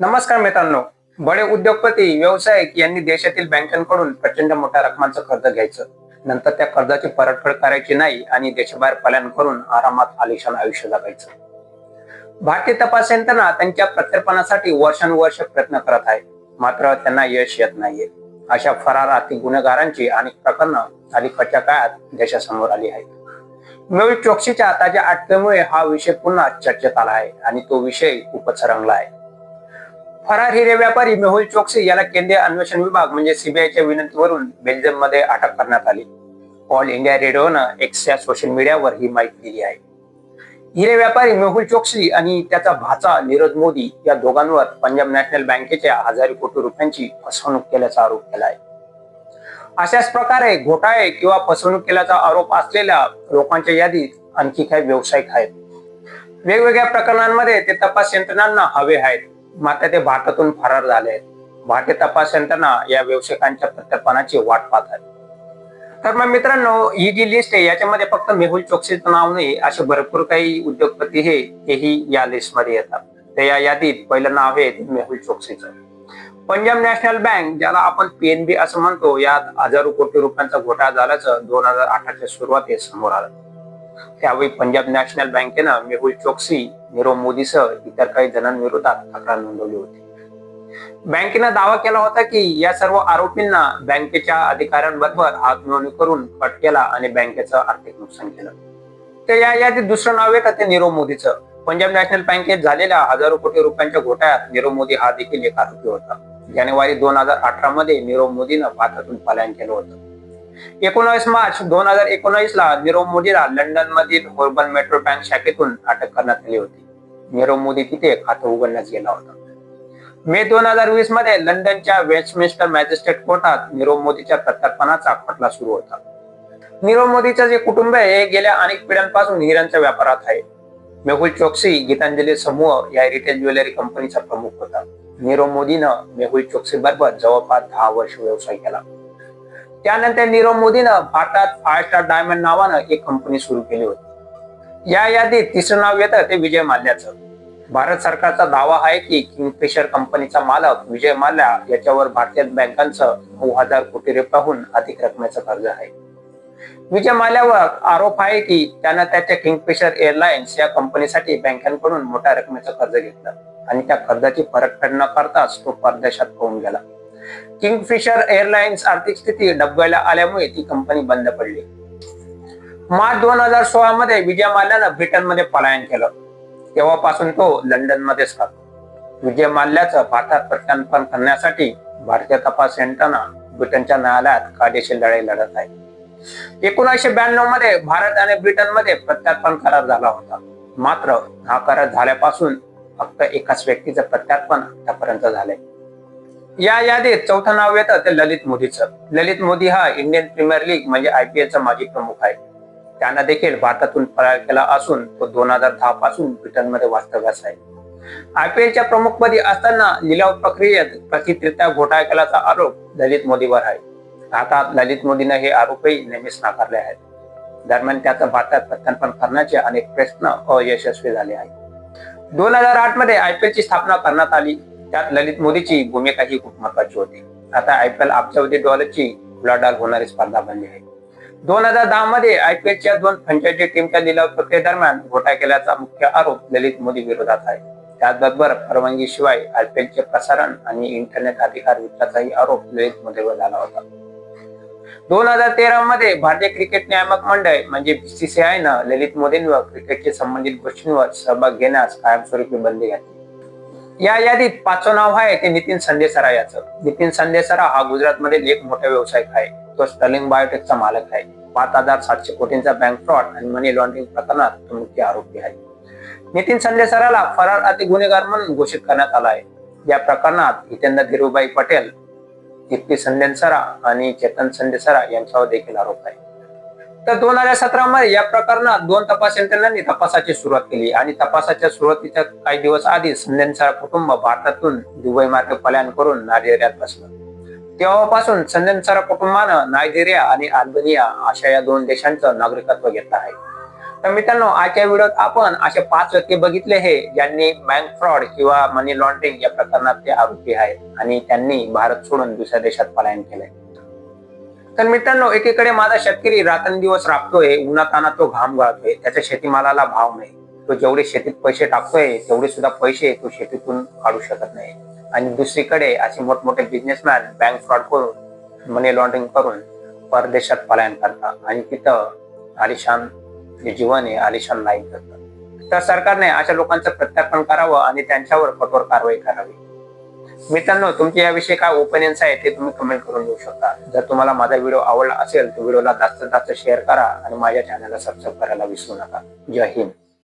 नमस्कार मित्रांनो. बडे उद्योगपती व्यावसायिक यांनी देशातील बँकांकडून प्रचंड मोठ्या रकमांचं कर्ज घ्यायचं. नंतर त्या कर्जाची परतफेड करायची नाही आणि देशाबाहेर पलायन करून आरामात आलिशान आयुष्य जगायचं. भारतीय तपास यंत्रणा त्यांच्या प्रत्यर्पणासाठी वर्षानुवर्ष प्रयत्न करत आहे. मात्र त्यांना यश येत नाहीये. अशा फरार आर्थिक गुन्हेगारांची अनेक प्रकरणं अलीकडच्या काळात देशासमोर आली आहेत. मेहुल चोक्सीच्या ताज्या अटकेमुळे हा विषय पुन्हा चर्चेत आला आहे आणि तो विषय खूपच रंगला आहे. फरार हिरे व्यापारी मेहुल चोक्सी याला केंद्रीय अन्वेषण विभाग म्हणजे सीबीआयच्या विनंतीवरून बेल्जियममध्ये अटक करण्यात आली. ऑल इंडिया रेडिओनं एक्स सोशल मीडियावर ही माहिती दिली आहे. हिरे व्यापारी मेहुल चोक्सी आणि त्याचा भाचा नीरज मोदी या दोघांवर पंजाब नॅशनल बँकेच्या हजारो कोटी रुपयांची फसवणूक केल्याचा आरोप केला आहे अशाच प्रकारे घोटाळे किंवा फसवणूक केल्याचा आरोप असलेल्या लोकांच्या यादीत आणखी काही व्यावसायिक आहेत. वेगवेगळ्या प्रकरणांमध्ये ते तपास यंत्रणांना हवे आहेत. मात्र ते भारतातून फरार झाले आहेत. भारतीय तपास यंत्रणा या व्यावसायिकांच्या प्रत्यर्पणाची वाट पाहत आहे तर मग मित्रांनो ही जी लिस्ट आहे याच्यामध्ये फक्त मेहुल चोक्सीचं नाव नाही असे भरपूर काही उद्योगपती हे तेही या लिस्टमध्ये येतात. तर या यादीत पहिलं नाव आहे मेहुल चोक्सीचं. पंजाब नॅशनल बँक ज्याला आपण पीएनबी असं म्हणतो यात हजारो कोटी रुपयांचा घोटाळा झाल्याचं दोन हजार अठराच्या सुरुवातीस समोर आलं. त्यावेळी पंजाब नॅशनल बँकेनं मेहुल चोक्सी नीरव मोदीसह इतर काही जणांविरोधात तक्रार नोंदवली होती बँकेनं दावा केला होता की या सर्व आरोपींना बँकेच्या अधिकाऱ्यांबरोबर हातमिळवणी करून कट केला आणि बँकेचं आर्थिक नुकसान केलं तर या यादीत दुसरं नाव येतं ते नीरव मोदीचं पंजाब नॅशनल बँकेत झालेल्या हजारो कोटी रुपयांच्या घोटाळ्यात नीरव मोदी हा देखील एक आरोपी होता जानेवारी दोन हजार अठरा मध्ये नीरव मोदीनं भारतातून पलायन केलं होतं एकोणावीस मार्च दोन हजार एकोणावीस ला नीरव मोदीला लंडन मधील होर्बन मेट्रो बँक शाखेतून अटक करण्यात आली होती. नीरव मोदी तिथे खातं उघडण्यास गेला होता. मे दोन हजार वीसमध्ये लंडनच्या वेस्टमिन्स्टर मॅजिस्ट्रेट कोर्टात नीरव मोदीच्या प्रत्यार्पणाचा खटला सुरू होता. नीरव मोदीचं जे कुटुंब आहे हे गेल्या अनेक पिढ्यांपासून हिऱ्यांच्या व्यापारात आहे. मेहुल चोक्सी गीतांजली समूह या रिटेल ज्वेलरी कंपनीचा प्रमुख होता. नीरव मोदीनं मेहुल चोक्सी बरोबर जवळपास दहा वर्ष व्यवसाय केला. त्यानंतर नीरव मोदीनं भारतात फाय स्टार डायमंड नावानं एक कंपनी सुरू केली होती. या यादीत तिसरं नाव येतं ते विजय माल्याचं. भारत सरकारचा दावा आहे की किंगफिशर कंपनीचा मालक विजय माल्या याच्यावर भारतीय बँकांचं नऊ हजार कोटी रुपयाहून अधिक रकमेचं कर्ज आहे. विजय माल्यावर आरोप आहे की त्यानं त्याच्या किंगफिशर एअरलाइन्स या कंपनीसाठी बँकांकडून मोठ्या रकमेचं कर्ज घेतलं आणि त्या कर्जाची परतफेड न करताच तो परदेशात पळून गेला. किंगफिशर एअरलाइन्स आर्थिक स्थिती डबघायला आल्यामुळे ती कंपनी बंद पडली. मार्च दोन हजार सोळा मध्ये विजय माल्यानं ब्रिटनमध्ये पलायन केलं. तेव्हापासून तो लंडन मध्येच राहतो. विजय माल्याचं भारतात प्रत्यार्पण करण्यासाठी भारतीय तपास यंत्रणा ब्रिटनच्या न्यायालयात कायदेशीर लढाई लढत आहे. एकोणीसशे ब्याण्णवमध्ये भारत आणि ब्रिटनमध्ये प्रत्यार्पण करार झाला होता. मात्र हा करार झाल्यापासून फक्त एकाच व्यक्तीचं प्रत्यार्पण आतापर्यंत झालंय. या यादीत चौथं नाव येतं ते ललित मोदीचं. ललित मोदी हा इंडियन प्रीमियर लीग म्हणजे आयपीएलचा माजी प्रमुख आहे. त्यांना देखील भारतातून परार केला असून तो दोन हजार दहा पासून ब्रिटनमध्ये वास्तव्यास आहे. आयपीएलच्या प्रमुखपदी असताना लिलाव प्रक्रियेत कथितरित्या घोटाळा केल्याचा आरोप ललित मोदीवर आहे. आता ललित मोदीनं हे आरोपही नेहमीच नाकारले आहेत. दरम्यान त्याचं भारतात प्रत्यार्पण करण्याचे अनेक प्रश्न अयशस्वी झाले आहेत. दोन हजार आठमध्ये आयपीएल ची स्थापना करण्यात आली. त्यात ललित मोदीची भूमिका ही खूप महत्वाची होती. आता आयपीएल अब्जावधी डॉलरची उलाढाल होणारी स्पर्धा बनली आहे. दोन हजार दहा मध्ये आयपीएलच्या दोन फ्रँचायझी टीमच्या लिलाव प्रक्रियेदरम्यान घोटा केल्याचा मुख्य आरोप ललित मोदी विरोधात आहे. त्याचबरोबर परवानगीशिवाय एलचे प्रसारण आणि इंटरनेट अधिकार विकल्याचाही आरोप ललित मोदीवर झाला होता. दोन हजार तेरा मध्ये भारतीय क्रिकेट नियामक मंडळ म्हणजे बीसीसीआय न ललित मोदींवर क्रिकेटशी संबंधित गोष्टींवर सहभाग घेण्यास कायमस्वरूपी बंदी घातली. या यादीत पाचवं नाव आहे ते नितीन संदेसरा याचं. नितीन संदेसरा हा गुजरातमधील एक मोठा व्यावसायिक आहे. तो स्टर्लिंग बायोटेकचा मालक आहे. पाच हजार सातशे कोटींचा बँक फ्रॉड आणि मनी लॉन्ड्रिंग प्रकरणात तो मुख्य आरोपी आहे. नितीन संदेसराला फरार अति गुन्हेगार म्हणून घोषित करण्यात आला आहे. या प्रकरणात हितेंद्र धीरूभाई पटेल दीप्ती संदेसरा आणि चेतन संदेसरा यांच्यावर देखील आरोप आहे. तर दोन हजार सतरा मध्ये या प्रकरणात दोन तपास यंत्रणांनी तपासाची सुरुवात केली. आणि तपासाच्या सुरुवातीच्या काही दिवस आधी संध्यांचा कुटुंब भारतातून दुबई मार्ग पलायन करून नायजेरियात बसलं. तेव्हापासून संध्यांचा कुटुंबानं नायजेरिया आणि अल्बेनिया अशा या दोन देशांचं नागरिकत्व घेतलं आहे. तर मित्रांनो आजच्या व्हिडिओत आपण असे पाच व्यक्ती बघितले हे ज्यांनी बँक फ्रॉड किंवा मनी लॉन्ड्रिंग या प्रकरणात ते आरोपी आहेत आणि त्यांनी भारत सोडून दुसऱ्या देशात पलायन केलंय. तर मित्रांनो एकीकडे माझा शेतकरी रात्रंदिवस राबतोय उन्हाताना तो घाम गाळतोय त्याच्या शेतीमालाला भाव नाही. तो जेवढे शेतीत पैसे टाकतोय तेवढे सुद्धा पैसे तो शेतीतून काढू शकत नाही. आणि दुसरीकडे असे मोठमोठे बिझनेसमॅन बँक फ्रॉड करून मनी लॉन्ड्रिंग करून परदेशात पलायन करतात. आणि तिथं आलिशान जे जीवन आहे आलिशान लाईफ करतात. तर सरकारने अशा लोकांचं प्रत्यार्पण करावं आणि त्यांच्यावर कठोर कारवाई करावी. मित्रांनो तुमच्या याविषयी काय ओपिनियन्स आहे ते तुम्ही कमेंट करून देऊ शकता. जर तुम्हाला माझा व्हिडिओ आवडला असेल तर व्हिडिओला जास्त जास्त शेअर करा आणि माझ्या चॅनलला सबस्क्राईब करायला विसरू नका. जय हिंद.